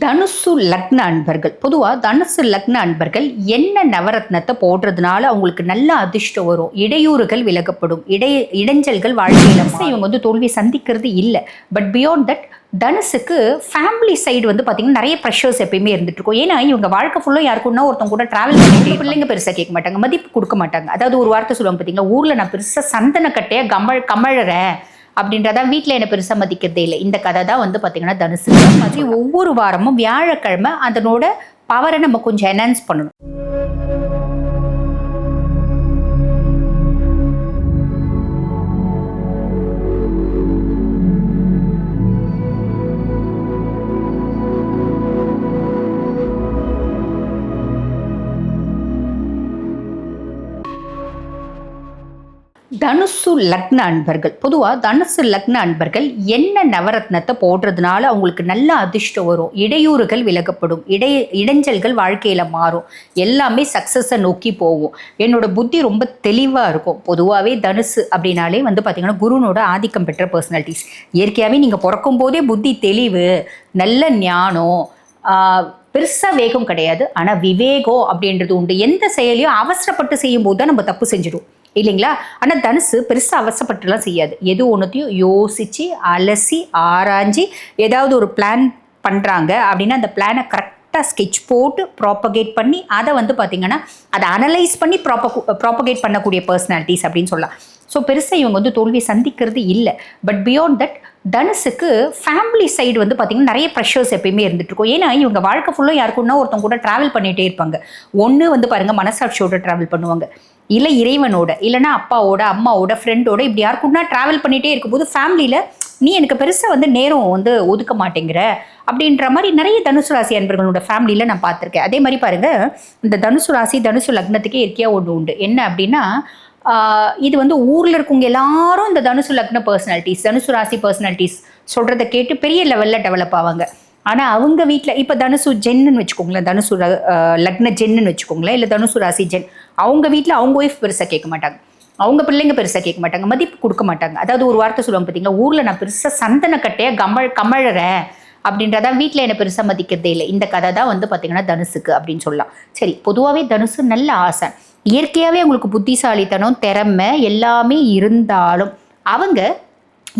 தனுசு லக்ன அன்பர்கள். பொதுவாக தனுசு லக்ன அன்பர்கள் என்ன நவரத்னத்தை போடுறதுனால அவங்களுக்கு நல்ல அதிர்ஷ்டம் வரும். இடையூறுகள் விலகப்படும். இடை இடைஞ்சல்கள் வாழ்க்கையில் இவங்க வந்து தோல்வி சந்திக்கிறது இல்லை. பட் பியாண்ட் தட் தனுசுக்கு ஃபேமிலி சைடு வந்து பார்த்தீங்கன்னா நிறைய ப்ரெஷர்ஸ் எப்பயுமே இருந்துட்டு இருக்கும். ஏன்னா இவங்க வாழ்க்கை ஃபுல்லாக யாருக்குன்னா ஒருத்தவங்க கூட ட்ராவல் பண்ணிட்டு பிள்ளைங்க பெருசாக கேட்க மாட்டாங்க. மதிப்பு கொடுக்க மாட்டாங்க. அதாவது ஒரு வார்த்தை சொல்லுவாங்க பார்த்தீங்களா ஊரில் நான் பெருசாக சந்தன கட்டையாக கமல் கமழறேன். அப்படின்றத வீட்டில் என்ன பெருசாக மதிக்கிறதே இல்லை. இந்த கதை தான் வந்து பார்த்தீங்கன்னா தனுசு. மாதிரி ஒவ்வொரு வாரமும் வியாழக்கிழமை அதனோட பவரை நம்ம கொஞ்சம் என்ஹான்ஸ் பண்ணணும். தனுசு லக்ன அன்பர்கள். பொதுவாக தனுசு லக்ன அன்பர்கள் என்ன நவரத்னத்தை போடுறதுனால அவங்களுக்கு நல்ல அதிர்ஷ்டம் வரும். இடையூறுகள் விலகப்படும். இடை இடைஞ்சல்கள் வாழ்க்கையில் மாறும். எல்லாமே சக்ஸஸை நோக்கி போகும். என்னோட புத்தி ரொம்ப தெளிவாக இருக்கும். பொதுவாகவே தனுசு அப்படின்னாலே வந்து பார்த்திங்கன்னா குருனோட ஆதிக்கம் பெற்ற பர்சனாலிட்டிஸ் இயற்கையாகவே நீங்கள் பிறக்கும் போதே புத்தி தெளிவு நல்ல ஞானம் பெருசாக வேகம் கிடையாது. ஆனால் விவேகம் அப்படின்றது உண்டு. எந்த செயலையும் அவசரப்பட்டு செய்யும் போது தான் நம்ம தப்பு செஞ்சிடும் இல்லைங்களா? ஆனால் தனுசு பெருசாக அவசரப்பட்டுலாம் செய்யாது. எது ஒன்றுத்தையும் யோசித்து அலசி ஆராய்ஞ்சி ஏதாவது ஒரு பிளான் பண்ணுறாங்க அப்படின்னா அந்த பிளானை கரெக்டாக ஸ்கெட்ச் போட்டு ப்ராப்பகேட் பண்ணி அதை வந்து பார்த்திங்கன்னா அதை அனலைஸ் பண்ணி ப்ராப்ப ப்ராப்பகேட் பண்ணக்கூடிய பர்சனாலிட்டிஸ் அப்படின்னு சொல்லலாம். ஸோ பெருசாக இவங்க வந்து தோல்வியை சந்திக்கிறது இல்லை. பட் பியாண்ட் தட் தனுசுக்கு ஃபேமிலி சைடு வந்து பார்த்திங்கன்னா நிறைய ப்ரெஷர்ஸ் எப்பயுமே இருந்துகிட்ருக்கும் ஏன்னா இவங்க வாழ்க்கை ஃபுல்லாக யாருக்குன்னா ஒருத்தவங்க கூட ட்ராவல் பண்ணிகிட்டே இருப்பாங்க. ஒன்று வந்து பாருங்கள் மனசாட்சியோட ட்ராவல் பண்ணுவாங்க. இல்லை இறைவனோட இல்லைனா அப்பாவோட அம்மாவோட ஃப்ரெண்டோட இப்படி யாருக்குன்னா ட்ராவல் பண்ணிகிட்டே இருக்கும்போது ஃபேமிலியில் நீ எனக்கு பெருசாக வந்து நேரம் வந்து ஒதுக்க மாட்டேங்கிற. அப்படின்ற மாதிரி நிறைய தனுசு ராசி அன்பர்களோட ஃபேமிலியில் நான் பார்த்துருக்கேன். அதே மாதிரி பாருங்கள் இந்த தனுசு ராசி தனுசு லக்னத்துக்கே இயற்கையாக ஒன்று உண்டு. என்ன அப்படின்னா இது வந்து ஊரில் இருக்கவங்க எல்லாரும் இந்த தனுசு லக்ன பர்சனாலிட்டிஸ் தனுசு ராசி பர்சனாலிட்டிஸ் சொல்கிறத கேட்டு பெரிய லெவலில் டெவலப் ஆவாங்க. ஆனால் அவங்க வீட்டில் இப்போ தனுசு ஜென்னுன்னு வச்சுக்கோங்களேன் தனுசு லக்ன ஜென்னுன்னு வச்சுக்கோங்களேன் இல்லை தனுசு ராசி ஜென் அவங்க வீட்டில் அவங்க ஒய்ஃப் பெருசாக கேட்க மாட்டாங்க. அவங்க பிள்ளைங்க பெருசாக கேட்க மாட்டாங்க. மதிப்பு கொடுக்க மாட்டாங்க. அதாவது ஒரு வார்த்தை சொல்லுவாங்க பார்த்தீங்களா ஊரில் நான் பெருசாக சந்தன கட்டையாக கமல் கமழறேன் அப்படின்றதா வீட்டில் என்ன பெருசாக மதிக்கிறதே இல்லை. இந்த கதை தான் வந்து பார்த்திங்கன்னா தனுசுக்கு அப்படின்னு சொல்லலாம். சரி பொதுவாகவே தனுசு நல்ல ஆசை. இயற்கையாகவே அவங்களுக்கு புத்திசாலித்தனம் திறமை எல்லாமே இருந்தாலும் அவங்க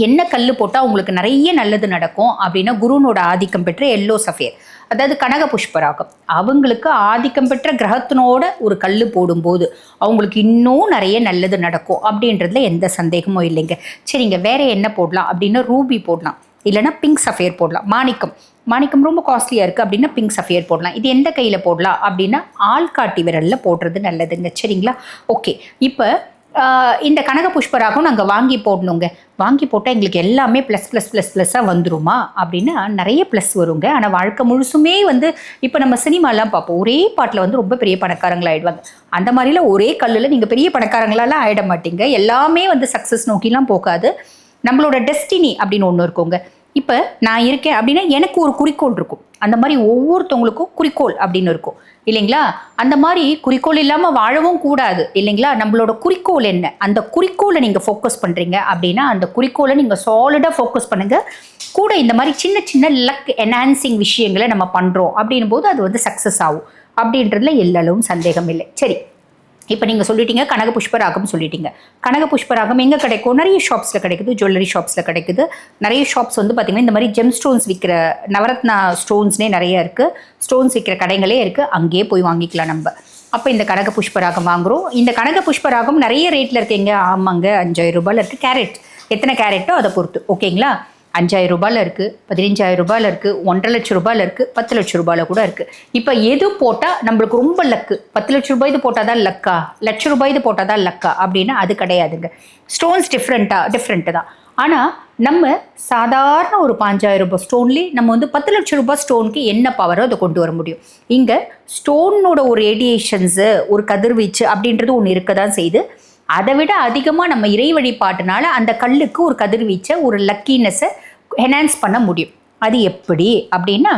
என்ன கல் போட்டால் அவங்களுக்கு நிறைய நல்லது நடக்கும் அப்படின்னா குருனோட ஆதிக்கம் பெற்ற எல்லோ சஃபேர் அதாவது கனக புஷ்பராகம். அவங்களுக்கு ஆதிக்கம் பெற்ற கிரகத்தினோட ஒரு கல் போடும்போது அவங்களுக்கு இன்னும் நிறைய நல்லது நடக்கும் அப்படின்றதுல எந்த சந்தேகமும் இல்லைங்க. சரிங்க வேற என்ன போடலாம் அப்படின்னா ரூபி போடலாம் இல்லைனா பிங்க் சஃபேர் போடலாம். மாணிக்கம் மாணிக்கம் ரொம்ப காஸ்ட்லியாக இருக்குது அப்படின்னா பிங்க் சஃபேர் போடலாம். இது எந்த கையில் போடலாம் அப்படின்னா ஆள்காட்டி விரலில் போடுறது நல்லதுங்க. சரிங்களா? ஓகே இப்போ இந்த கனக புஷ்பராகவும் நாங்கள் வாங்கி போடணுங்க. வாங்கி போட்டால் எங்களுக்கு எல்லாமே ப்ளஸ் ப்ளஸ் ப்ளஸ் ப்ளஸ்ஸாக வந்துருமா? அப்படின்னா நிறைய ப்ளஸ் வருங்க. ஆனால் வாழ்க்கை முழுசுமே வந்து இப்போ நம்ம சினிமாலாம் பார்ப்போம். ஒரே பாட்டில் வந்து ரொம்ப பெரிய பணக்காரங்களாகிடுவாங்க அந்த மாதிரிலாம் ஒரே கல்லில் நீங்கள் பெரிய பணக்காரங்களாலாம் ஆகிட மாட்டீங்க. எல்லாமே வந்து சக்ஸஸ் நோக்கிலாம் போகாது. நம்மளோட டெஸ்டினி அப்படின்னு ஒன்று இருக்குங்க. இப்போ நான் இருக்கேன் அப்படின்னா எனக்கு ஒரு குறிக்கோள் இருக்கும். அந்த மாதிரி ஒவ்வொருத்தவங்களுக்கும் குறிக்கோள் அப்படின்னு இருக்கும். இல்லைங்களா? அந்த மாதிரி குறிக்கோள் இல்லாமல் வாழவும் கூடாது. இல்லைங்களா? நம்மளோட குறிக்கோள் என்ன? அந்த குறிக்கோளை நீங்கள் ஃபோக்கஸ் பண்ணுறீங்க அப்படின்னா அந்த குறிக்கோளை நீங்கள் சாலிடாக ஃபோக்கஸ் பண்ணுங்கள் கூட இந்த மாதிரி சின்ன சின்ன லக் என்ஹான்சிங் விஷயங்களை நம்ம பண்ணுறோம் அப்படின்னும் போது அது வந்து சக்ஸஸ் ஆகும். அப்படின்றதுல எல்லளவும் சந்தேகம் இல்லை. சரி. இப்போ நீங்கள் சொல்லிட்டீங்க கனக புஷ்பராகம் சொல்லிட்டீங்க. கனக புஷ்பராகம் எங்கே கிடைக்கும்? நிறைய ஷாப்ஸில் கிடைக்குது ஜுவல்லரி ஷாப்ஸில் கிடைக்குது. நிறைய ஷாப்ஸ் வந்து பார்த்திங்கன்னா இந்த மாதிரி ஜெம் ஸ்டோன்ஸ் விற்கிற நவரத்னா ஸ்டோன்ஸ்னே நிறைய இருக்குது ஸ்டோன்ஸ் விற்கிற கடைகளே இருக்குது அங்கேயே போய் வாங்கிக்கலாம் நம்ம. அப்போ இந்த கனக புஷ்பராகம் வாங்குகிறோம் இந்த கனக புஷ்பராகம் நிறைய ரேட்டில் இருக்கீங்க ஆமாங்க அஞ்சாயிரம் ரூபாயில் இருக்குது கேரட் எத்தனை கேரட்டோ அதை பொறுத்து. ஓகேங்களா அஞ்சாயிரம் ரூபாயில் இருக்குது பதினஞ்சாயிரம் ரூபாயில் இருக்குது ஒன்றரை லட்சம் ரூபாயில் இருக்குது பத்து லட்சம் ரூபாயில் கூட இருக்குது இப்போ எது போட்டால் நம்மளுக்கு ரொம்ப லக்கு? பத்து லட்சம் ரூபாய் இது போட்டால் தான் லக்கா? லட்ச ரூபாய் இது போட்டால் தான் லக்கா? அப்படின்னா அது கிடையாதுங்க. ஸ்டோன்ஸ் டிஃப்ரெண்ட்டாக டிஃப்ரெண்ட்டு தான். ஆனால் நம்ம சாதாரண ஒரு பாஞ்சாயிரம் ரூபாய் ஸ்டோன்லேயே நம்ம வந்து பத்து லட்சம் ரூபாய் ஸ்டோனுக்கு என்ன பவரோ அதை கொண்டு வர முடியும். இங்கே ஸ்டோனோட ஒரு ரேடியேஷன்ஸு ஒரு கதிர்வீச்சு அப்படின்றது ஒன்று இருக்க தான் செய்யுது. அதை விட அதிகமாக நம்ம இறை வழிபாட்டினால அந்த கல்லுக்கு ஒரு கதிர்வீச்சை ஒரு லக்கினஸை என்ஹான்ஸ் பண்ண முடியும். அது எப்படி? அப்படின்னா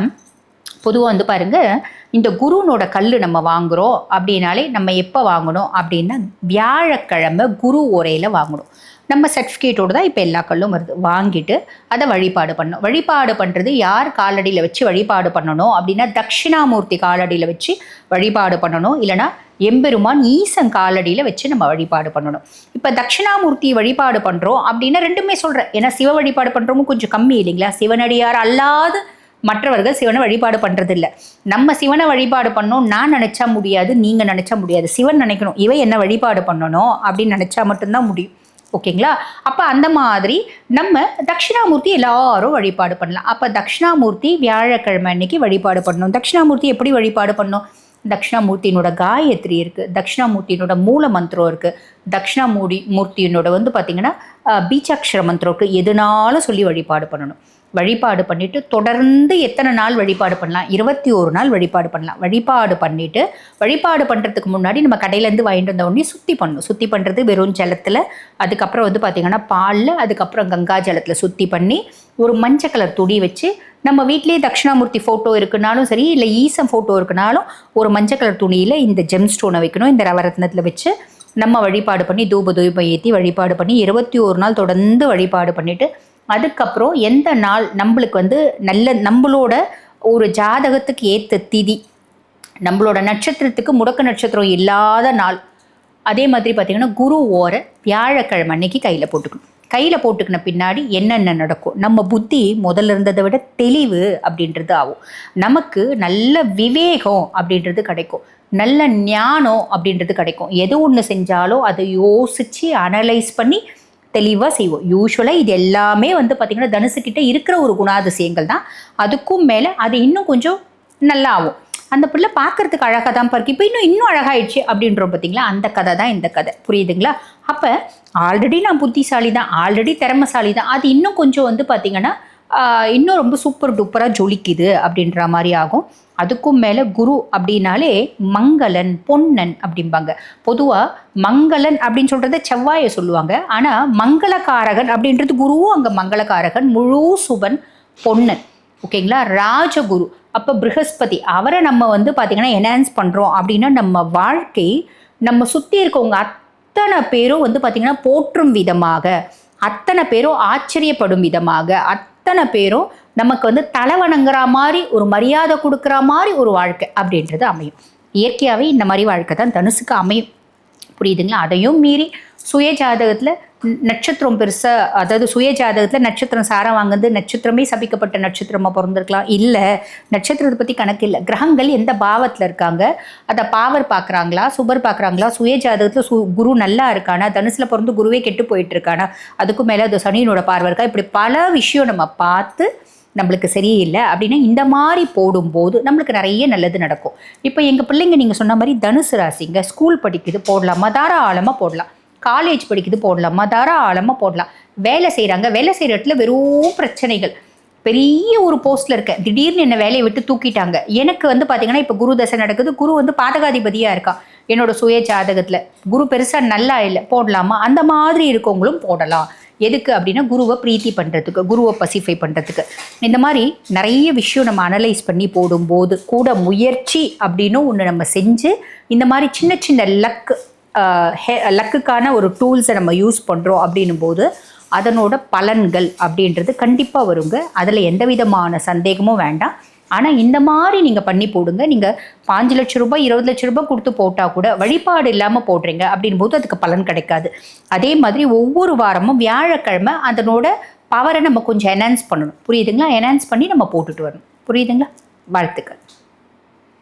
பொதுவாக வந்து பாருங்கள் இந்த குருனோட கல் நம்ம வாங்குகிறோம் அப்படின்னாலே நம்ம எப்போ வாங்கணும்? அப்படின்னா வியாழக்கிழமை குரு உரையில் வாங்கணும். நம்ம சர்டிஃபிகேட்டோடு தான் இப்போ எல்லா கல்லும் வருது. வாங்கிட்டு அதை வழிபாடு பண்ணணும். வழிபாடு பண்ணுறது யார் காலடியில் வச்சு வழிபாடு பண்ணணும் அப்படின்னா தட்சிணாமூர்த்தி காலடியில் வச்சு வழிபாடு பண்ணணும். இல்லைனா எம்பெருமான் ஈசன் காலடியில் வச்சு நம்ம வழிபாடு பண்ணணும். இப்போ தட்சிணாமூர்த்தி வழிபாடு பண்ணுறோம் அப்படின்னா ரெண்டுமே சொல்கிறேன் ஏன்னா சிவ வழிபாடு பண்ணுறவங்க கொஞ்சம் கம்மி இல்லைங்களா? சிவனடியார் அல்லாது மற்றவர்கள் சிவனை வழிபாடு பண்ணுறதில்ல நம்ம சிவனை வழிபாடு பண்ணோம் நான் நினச்சா முடியாது நீங்கள் நினச்சா முடியாது. சிவன் நினைக்கணும். இவன் என்ன வழிபாடு பண்ணணும் அப்படின்னு நினச்சா மட்டும்தான் முடியும். ஓகேங்களா? அப்போ அந்த மாதிரி நம்ம தட்சிணாமூர்த்தி எல்லாரும் வழிபாடு பண்ணலாம். அப்போ தட்சிணாமூர்த்தி வியாழக்கிழமை அன்னைக்கு வழிபாடு பண்ணணும். தட்சிணாமூர்த்தி எப்படி வழிபாடு பண்ணணும் தக்ஷணாமூர்த்தியினோட காயத்ரி இருக்குது தக்ஷணாமூர்த்தியினோட மூல மந்திரம் இருக்குது தட்சிணாமூர்த்தி மூர்த்தியினோட வந்து பார்த்திங்கன்னா பீச்சாட்சர மந்திரம் இருக்குது எதுனாலும் சொல்லி வழிபாடு பண்ணணும். வழிபாடு பண்ணிவிட்டு தொடர்ந்து எத்தனை நாள் வழிபாடு பண்ணலாம்? இருபத்தி ஒரு நாள் வழிபாடு பண்ணலாம். வழிபாடு பண்ணிவிட்டு வழிபாடு பண்ணுறதுக்கு முன்னாடி நம்ம கடையிலேருந்து வாங்கிட்டு வந்த உடனே சுற்றி பண்ணணும். சுற்றி பண்ணுறது வெறும் ஜலத்தில் அதுக்கப்புறம் வந்து பார்த்திங்கன்னா பாலில் அதுக்கப்புறம் கங்கா ஜலத்தில் சுற்றி பண்ணி ஒரு மஞ்சள் கலர் துணி வச்சு நம்ம வீட்லேயே தட்சிணாமூர்த்தி ஃபோட்டோ இருக்குனாலும் சரி இல்லை ஈசம் ஃபோட்டோ இருக்குனாலும் ஒரு மஞ்சள் கலர் துணியில் இந்த ஜெம் ஸ்டோனை வைக்கணும். இந்த ரவரத்னத்தில் வச்சு நம்ம வழிபாடு பண்ணி தூப தூபம் ஏற்றி வழிபாடு பண்ணி இருபத்தி ஒரு நாள் தொடர்ந்து வழிபாடு பண்ணிவிட்டு அதுக்கப்புறம் எந்த நாள் நம்மளுக்கு வந்து நல்ல நம்மளோட ஒரு ஜாதகத்துக்கு ஏற்ற திதி நம்மளோட நட்சத்திரத்துக்கு முடக்க நட்சத்திரம் இல்லாத நாள். அதே மாதிரி பார்த்திங்கன்னா குரு ஓரை வியாழக்கிழமை அன்னைக்கு கையில் போட்டுக்கணும். கையில் போட்டுக்கின பின்னாடி என்னென்ன நடக்கும்? நம்ம புத்தி முதல்ல இருந்ததை விட தெளிவு அப்படின்றது ஆகும். நமக்கு நல்ல விவேகம் அப்படின்றது கிடைக்கும். நல்ல ஞானம் அப்படின்றது கிடைக்கும். எது ஒன்று செஞ்சாலும் அதை யோசித்து அனலைஸ் பண்ணி தெளிவாக செய்வோம். யூஸ்வலாக இது எல்லாமே வந்து பார்த்திங்கன்னா தனுசுக்கிட்ட இருக்கிற ஒரு குணாதிசயங்கள் தான். அதுக்கும் மேலே அது இன்னும் கொஞ்சம் நல்லா ஆகும் அந்த பிள்ளை பார்க்கறதுக்கு அழகாக தான் பாருக்கு. இப்போ இன்னும் இன்னும் அழகாயிடுச்சு அப்படின்றோம் பார்த்தீங்களா அந்த கதை தான் இந்த கதை. புரியுதுங்களா? அப்போ ஆல்ரெடி நான் புத்திசாலி தான் ஆல்ரெடி திறமசாலி தான் அது இன்னும் கொஞ்சம் வந்து பார்த்திங்கன்னா இன்னும் ரொம்ப சூப்பர் டூப்பராக ஜொலிக்குது அப்படின்ற மாதிரி ஆகும். அதுக்கும் மேலே குரு அப்படின்னாலே மங்களன் பொன்னன் அப்படிம்பாங்க. பொதுவாக மங்களன் அப்படின்னு சொல்கிறத செவ்வாயை சொல்லுவாங்க. ஆனால் மங்களகாரகன் அப்படின்றது குருவும் அங்கே மங்களகாரகன் முழு சுபன் பொன்னன். ஓகேங்களா? ராஜகுரு. அப்போ ப்ரஹஸ்பதி அவரை நம்ம வந்து பார்த்திங்கன்னா என்ஹான்ஸ் பண்ணுறோம் அப்படின்னா நம்ம வாழ்க்கை நம்ம சுற்றி இருக்கவங்க அத்தனை பேரும் வந்து பார்த்திங்கன்னா போற்றும் விதமாக அத்தனை பேரும் ஆச்சரியப்படும் விதமாக அத் அத்தனை பேரும் நமக்கு வந்து தலைவணங்குற மாதிரி ஒரு மரியாதை கொடுக்குற மாதிரி ஒரு வாழ்க்கை அப்படின்றது அமையும். இயற்கையாகவே இந்த மாதிரி வாழ்க்கை தான் தனுசுக்கு அமையும். புரியுதுங்களா? அதையும் மீறி சுய ஜாதகத்தில் நட்சத்திரம் பெருசாக அதாவது சுய ஜாதகத்தில் நட்சத்திரம் சாரம் வாங்குறது நட்சத்திரமே சபிக்கப்பட்ட நட்சத்திரமாக பிறந்திருக்கலாம். இல்லை நட்சத்திரத்தை பற்றி கணக்கு இல்லை. கிரகங்கள் எந்த பாவத்தில் இருக்காங்க? அதை பாவர் பார்க்குறாங்களா சுபர் பார்க்குறாங்களா சுய ஜாதகத்தில் சு குரு நல்லா இருக்கானா? தனுசில் பிறந்து குருவே கெட்டு போயிட்டு இருக்கானா? அதுக்கும் மேலே அது சனியினோட பார்வை இருக்கா? இப்படி பல விஷயம் நம்ம பார்த்து நம்மளுக்கு சரியில்லை அப்படின்னா இந்த மாதிரி போடும்போது நம்மளுக்கு நிறைய நல்லது நடக்கும். இப்போ எங்கள் பிள்ளைங்க நீங்கள் சொன்ன மாதிரி தனுசு ராசிங்க ஸ்கூல் படிக்குது போடலாமா? தாராளமாக போடலாம். காலேஜ் படிக்குது போடலாமா? தாராளமாக போடலாம். வேலை செய்கிறாங்க வேலை செய்கிற இடத்துல வெறும் பிரச்சனைகள். பெரிய ஒரு போஸ்ட்டில் இருக்கேன். திடீர்னு என்னை வேலையை விட்டு தூக்கிட்டாங்க. எனக்கு வந்து பார்த்தீங்கன்னா இப்போ குரு தசை நடக்குது. குரு வந்து பாதகாதிபதியாக இருக்கா என்னோட சுய ஜாதகத்தில். குரு பெருசாக நல்லா இல்லை போடலாமா? அந்த மாதிரி இருக்கவங்களும் போடலாம். எதுக்கு அப்படின்னா குருவை ப்ரீத்தி பண்ணுறதுக்கு குருவை பசிஃபை பண்ணுறதுக்கு இந்த மாதிரி நிறைய விஷயம் நம்ம அனலைஸ் பண்ணி போடும்போது கூட முயற்சி அப்படின்னு ஒன்று நம்ம செஞ்சு இந்த மாதிரி சின்ன சின்ன லக்கு லக்குக்கான ஒரு டூல்ஸை நம்ம யூஸ் பண்ணுறோம் அப்படின்னும் போது அதனோட பலன்கள் அப்படின்றது கண்டிப்பாக வருங்க. அதில் எந்த விதமான சந்தேகமும் வேண்டாம். ஆனால் இந்த மாதிரி நீங்கள் பண்ணி போடுங்க. நீங்கள் பாஞ்சு லட்ச ரூபாய் இருபது லட்ச ரூபாய் கொடுத்து போட்டால் கூட வழிபாடு இல்லாமல் போடுறீங்க அப்படின் போது அதுக்கு பலன் கிடைக்காது. அதே மாதிரி ஒவ்வொரு வாரமும் வியாழக்கிழமை அதனோட பவரை நம்ம கொஞ்சம் என்ஹான்ஸ் பண்ணணும். புரியுதுங்களா? என்ஹான்ஸ் பண்ணி நம்ம போட்டுட்டு வரணும். புரியுதுங்களா? வாழ்த்துக்கள்.